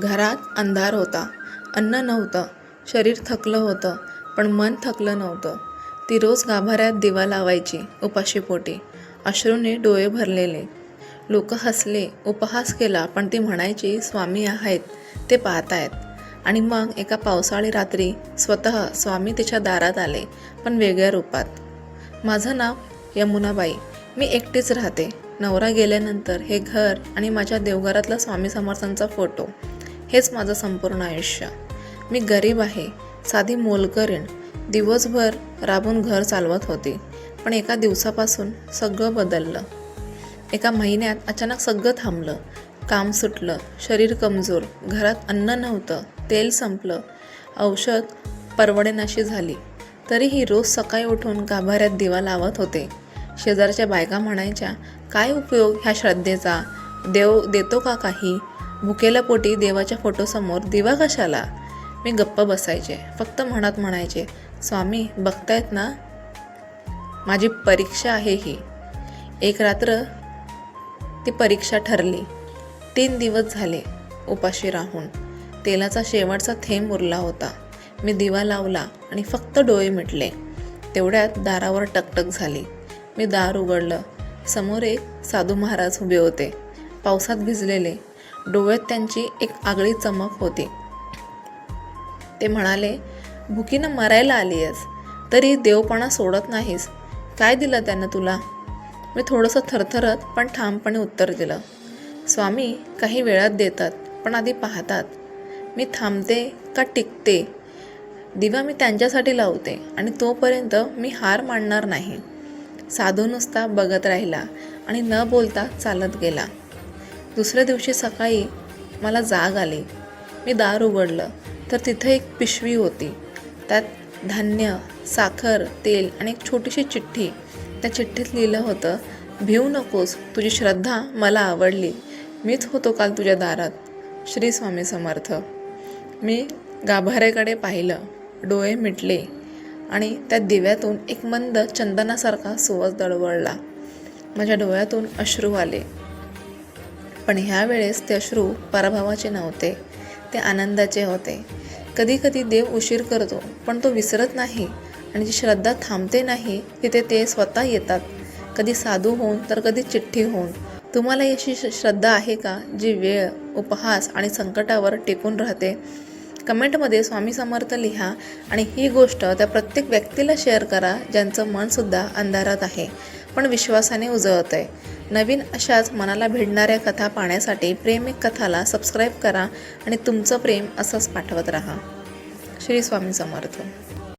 घरात अंधार होता. अन्न नव्हतं. शरीर थकलं होतं पण मन थकलं नव्हतं. ती रोज गाभाऱ्यात दिवा लावायची उपाशीपोटी अश्रूने डोळे भरलेले. लोक हसले उपहास केला पण ती म्हणायची स्वामी आहेत ते पाहतायत. आणि मग एका पावसाळी रात्री स्वतः स्वामी तिच्या दारात आले पण वेगळ्या रूपात. माझं नाव यमुनाबाई. मी एकटीच राहते. नवरा गेल्यानंतर हे घर आणि माझ्या देवघरातला स्वामी समर्थांचा फोटो. हेच माझं संपूर्ण आयुष्य. मी गरीब आहे साधी मोलकरीण दिवसभर राबून घर चालवत होती पण एका दिवसापासून सगळं बदललं. एका महिन्यात अचानक सगळं थांबलं. काम सुटलं शरीर कमजोर घरात अन्न नव्हतं तेल संपलं औषध परवडेनाशी झाली. तरीही रोज सकाळी उठून गाभाऱ्यात दिवा लावत होते. शेजारच्या बायका म्हणायच्या काय उपयोग ह्या श्रद्धेचा? देव देतो का काही? भुकेल्या पोटी देवाच्या फोटोसमोर दिवा कशाला? मी गप्प बसायचे फक्त म्हणत म्हणायचे स्वामी बघतायत ना? माझी परीक्षा आहे ही. एक रात्र ती परीक्षा ठरली. तीन दिवस झाले उपाशी राहून. तेलाचा शेवटचा थेंब उरला होता. मी दिवा लावला आणि फक्त डोळे मिटले. तेवढ्यात दारावर टकटक झाली. मी दार उघडलं. समोर एक साधू महाराज उभे होते. पावसात भिजलेले. डोळ्यात त्यांची एक आगळी चमक होती. ते म्हणाले भुकीनं मरायला आली आहेस तरी देवपणा सोडत नाहीस. काय दिलं त्यानं तुला? मी थोडंसं थरथरत पण ठामपणे उत्तर दिलं स्वामी काही वेळात देतात पण आधी पाहतात. मी थांबते का टिकते? दिवा मी त्यांच्यासाठी लावते आणि तोपर्यंत मी हार मानणार नाही. साधू नुसता बघत राहिला आणि न बोलता चालत गेला. दुसऱ्या दिवशी सकाळी मला जाग आली. मी दार उघडलं. तर तिथं एक पिशवी होती. त्यात धान्य साखर तेल आणि एक छोटीशी चिठ्ठी. त्या चिठ्ठीत लिहिलं होतं भिवू नकोस तुझी श्रद्धा मला आवडली. मीच होतो काल तुझ्या दारात. श्री स्वामी समर्थ. मी गाभाऱ्याकडे पाहिलं. डोळे मिटले आणि त्या दिव्यातून एक मंद चंदनासारखा सुवास दळवळला. माझ्या डोळ्यातून अश्रू आले. पण ह्या वेळेस ते अश्रू पराभवाचे नव्हते. ते आनंदाचे होते. कधी कधी देव उशीर करतो पण तो विसरत नाही आणि जी श्रद्धा थांबते नाही तिथे ते स्वतः येतात. कधी साधू होऊन तर कधी चिठ्ठी होऊन. तुम्हाला अशी श- श्रद्धा आहे का जी वेळ उपहास आणि संकटावर टिकून राहते? कमेंटमध्ये स्वामी समर्थ लिहा आणि ही गोष्ट त्या प्रत्येक व्यक्तीला शेअर करा ज्यांचं मनसुद्धा अंधारात आहे पण विश्वासाने उजळत आहे नवीन अशाच मनाला भिडणाऱ्या कथा पाहण्यासाठी प्रेमिक कथाला सबस्क्राईब करा आणि तुमचं प्रेम असंच पाठवत राहा. श्री स्वामी समर्थ.